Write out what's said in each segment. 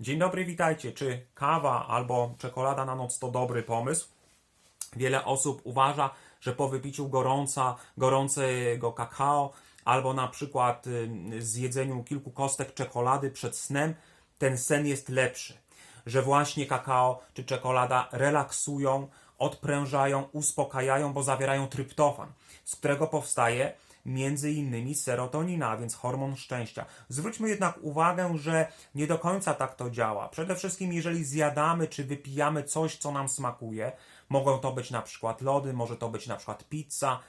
Dzień dobry, witajcie. Czy kawa albo czekolada na noc to dobry pomysł? Wiele osób uważa, że po wypiciu gorąca, gorącego kakao albo na przykład y, zjedzeniu kilku kostek czekolady przed snem, ten sen jest lepszy. Że właśnie kakao czy czekolada relaksują, odprężają, uspokajają, bo zawierają tryptofan, z którego powstaje między innymi serotonina, a więc hormon szczęścia. Zwróćmy jednak uwagę, że nie do końca tak to działa. Przede wszystkim, jeżeli zjadamy czy wypijamy coś, co nam smakuje, mogą to być na przykład lody, może to być na przykład pizza,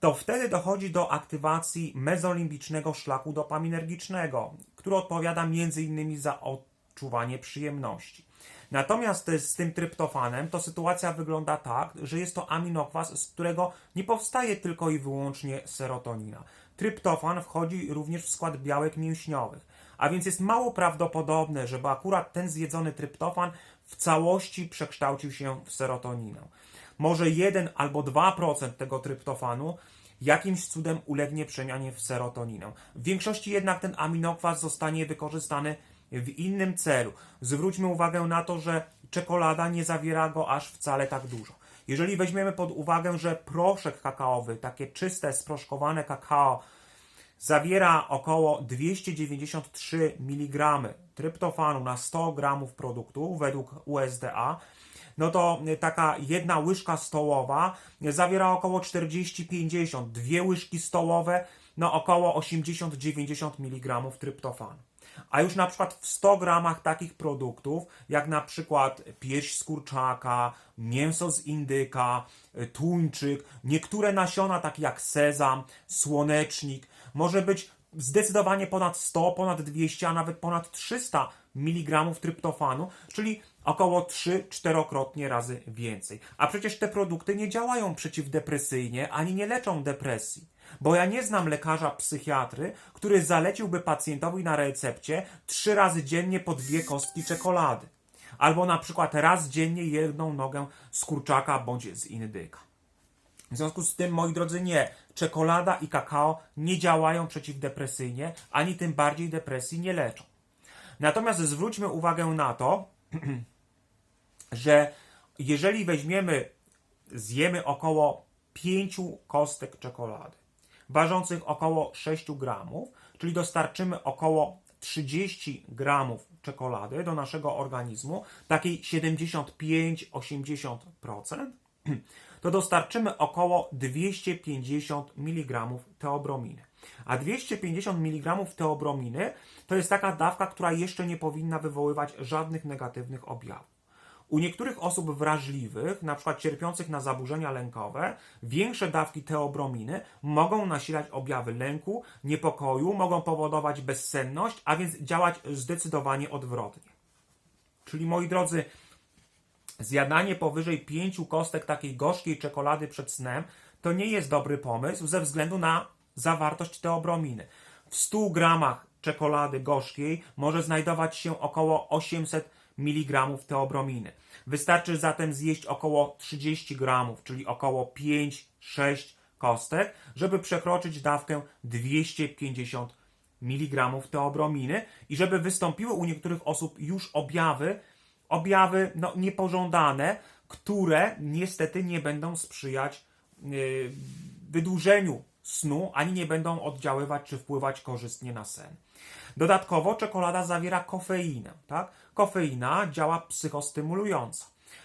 to wtedy dochodzi do aktywacji mezolimbicznego szlaku dopaminergicznego, który odpowiada między innymi za odczuwanie przyjemności. Natomiast z tym tryptofanem to sytuacja wygląda tak, że jest to aminokwas, z którego nie powstaje tylko i wyłącznie serotonina. Tryptofan wchodzi również w skład białek mięśniowych, a więc jest mało prawdopodobne, żeby akurat ten zjedzony tryptofan w całości przekształcił się w serotoninę. Może 1 albo 2% tego tryptofanu jakimś cudem ulegnie przemianie w serotoninę. W większości jednak ten aminokwas zostanie wykorzystany w innym celu. Zwróćmy uwagę na to, że czekolada nie zawiera go aż wcale tak dużo. Jeżeli weźmiemy pod uwagę, że proszek kakaowy, takie czyste, sproszkowane kakao, zawiera około 293 mg tryptofanu na 100 g produktu według USDA, no to taka jedna łyżka stołowa zawiera około 40-50, dwie łyżki stołowe, no około 80-90 mg tryptofanu. A już na przykład w 100 gramach takich produktów, jak na przykład pierś z kurczaka, mięso z indyka, tuńczyk, niektóre nasiona takie jak sezam, słonecznik, może być zdecydowanie ponad 100, ponad 200, a nawet ponad 300 mg tryptofanu, czyli około 3-4krotnie razy więcej. A przecież te produkty nie działają przeciwdepresyjnie ani nie leczą depresji. Bo ja nie znam lekarza psychiatry, który zaleciłby pacjentowi na recepcie trzy razy dziennie po dwie kostki czekolady. Albo na przykład raz dziennie jedną nogę z kurczaka bądź z indyka. W związku z tym, moi drodzy, nie. Czekolada i kakao nie działają przeciwdepresyjnie, ani tym bardziej depresji nie leczą. Natomiast zwróćmy uwagę na to, że jeżeli weźmiemy, zjemy około 5 kostek czekolady, ważących około 6 gramów, czyli dostarczymy około 30 gramów czekolady do naszego organizmu, takiej 75-80%, to dostarczymy około 250 mg teobrominy. A 250 mg teobrominy to jest taka dawka, która jeszcze nie powinna wywoływać żadnych negatywnych objawów. U niektórych osób wrażliwych, na przykład cierpiących na zaburzenia lękowe, większe dawki teobrominy mogą nasilać objawy lęku, niepokoju, mogą powodować bezsenność, a więc działać zdecydowanie odwrotnie. Czyli moi drodzy, zjadanie powyżej 5 kostek takiej gorzkiej czekolady przed snem to nie jest dobry pomysł ze względu na zawartość teobrominy. W 100 gramach czekolady gorzkiej może znajdować się około 800 mg teobrominy. Wystarczy zatem zjeść około 30 gramów, czyli około 5-6 kostek, żeby przekroczyć dawkę 250 mg teobrominy i żeby wystąpiły u niektórych osób już objawy, objawy no, niepożądane, które niestety nie będą sprzyjać yy, wydłużeniu snu, ani nie będą oddziaływać czy wpływać korzystnie na sen. Dodatkowo czekolada zawiera kofeinę, tak? Kofeina działa psychostymulująco.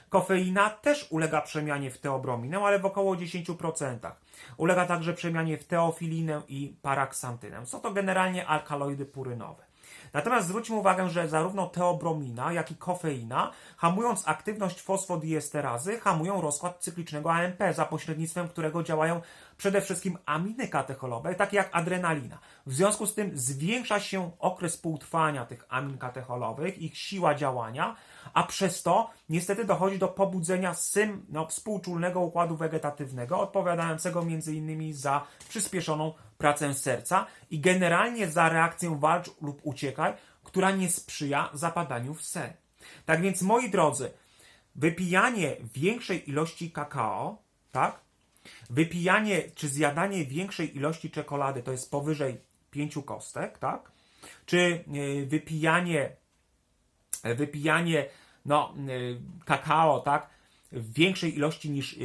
Kofeina też ulega przemianie w teobrominę, ale w około 10%. Ulega także przemianie w teofilinę i paraksantynę. Są to generalnie alkaloidy purynowe. Natomiast zwróćmy uwagę, że zarówno teobromina, jak i kofeina, hamując aktywność fosfodiesterazy, hamują rozkład cyklicznego AMP, za pośrednictwem którego działają przede wszystkim aminy katecholowe, takie jak adrenalina. W związku z tym zwiększa się okres półtrwania tych amin katecholowych, ich siła działania, a przez to niestety dochodzi do pobudzenia sym, no, współczulnego układu wegetatywnego, odpowiadającego m.in. za przyspieszoną pracę serca i generalnie za reakcję walcz lub uciekaj, która nie sprzyja zapadaniu w sen. Tak więc, moi drodzy, wypijanie większej ilości kakao, tak? Wypijanie czy zjadanie większej ilości czekolady to jest powyżej 5 kostek, tak? Czy yy, wypijanie wypijanie no, y, kakao, tak, w większej ilości niż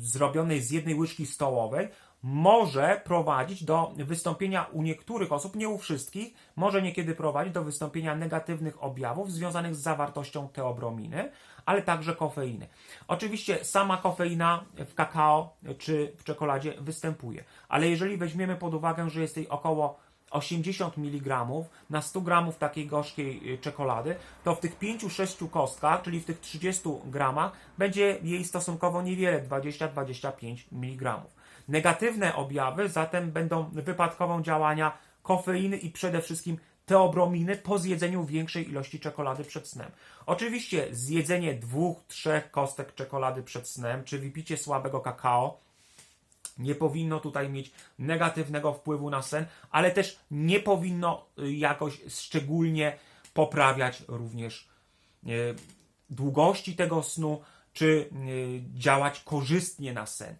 zrobionej z jednej łyżki stołowej, może prowadzić do wystąpienia u niektórych osób, nie u wszystkich, może niekiedy prowadzić do wystąpienia negatywnych objawów związanych z zawartością teobrominy, ale także kofeiny. Oczywiście sama kofeina w kakao czy w czekoladzie występuje, ale jeżeli weźmiemy pod uwagę, że jest jej około 80 mg na 100 g takiej gorzkiej y, czekolady, to w tych 5-6 kostkach, czyli w tych 30 gramach, będzie jej stosunkowo niewiele 20-25 mg. Negatywne objawy zatem będą wypadkową działania kofeiny i przede wszystkim teobrominy po zjedzeniu większej ilości czekolady przed snem. Oczywiście zjedzenie dwóch, trzech kostek czekolady przed snem, czy wypicie słabego kakao nie powinno tutaj mieć negatywnego wpływu na sen, ale też nie powinno y, jakoś szczególnie poprawiać również y, długości tego snu, czy y, działać korzystnie na sen.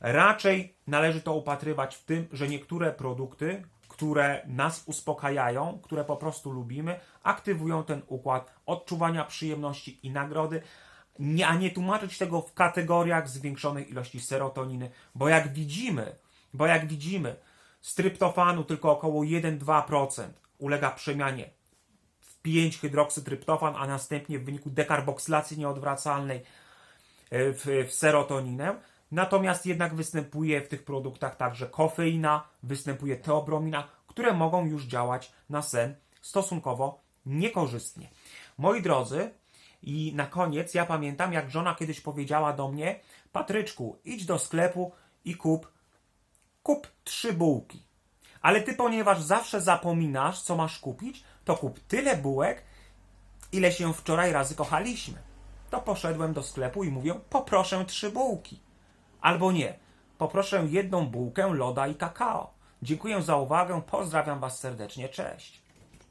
Raczej należy to upatrywać w tym, że niektóre produkty, które nas uspokajają, które po prostu lubimy, aktywują ten układ odczuwania przyjemności i nagrody, a nie tłumaczyć tego w kategoriach zwiększonej ilości serotoniny, bo jak widzimy, bo jak widzimy, z tryptofanu tylko około 1-2% ulega przemianie w 5-hydroksydryptofan, a następnie w wyniku dekarboksylacji nieodwracalnej e, w, w serotoninę. Natomiast jednak występuje w tych produktach także kofeina, występuje teobromina, które mogą już działać na sen stosunkowo niekorzystnie. Moi drodzy, i na koniec ja pamiętam, jak żona kiedyś powiedziała do mnie: Patryczku, idź do sklepu i kup, kup trzy bułki. Ale ty, ponieważ zawsze zapominasz, co masz kupić, to kup tyle bułek, ile się wczoraj razy kochaliśmy. To poszedłem do sklepu i mówię: Poproszę trzy bułki. Albo nie, poproszę jedną bułkę loda i kakao. Dziękuję za uwagę, pozdrawiam Was serdecznie, cześć.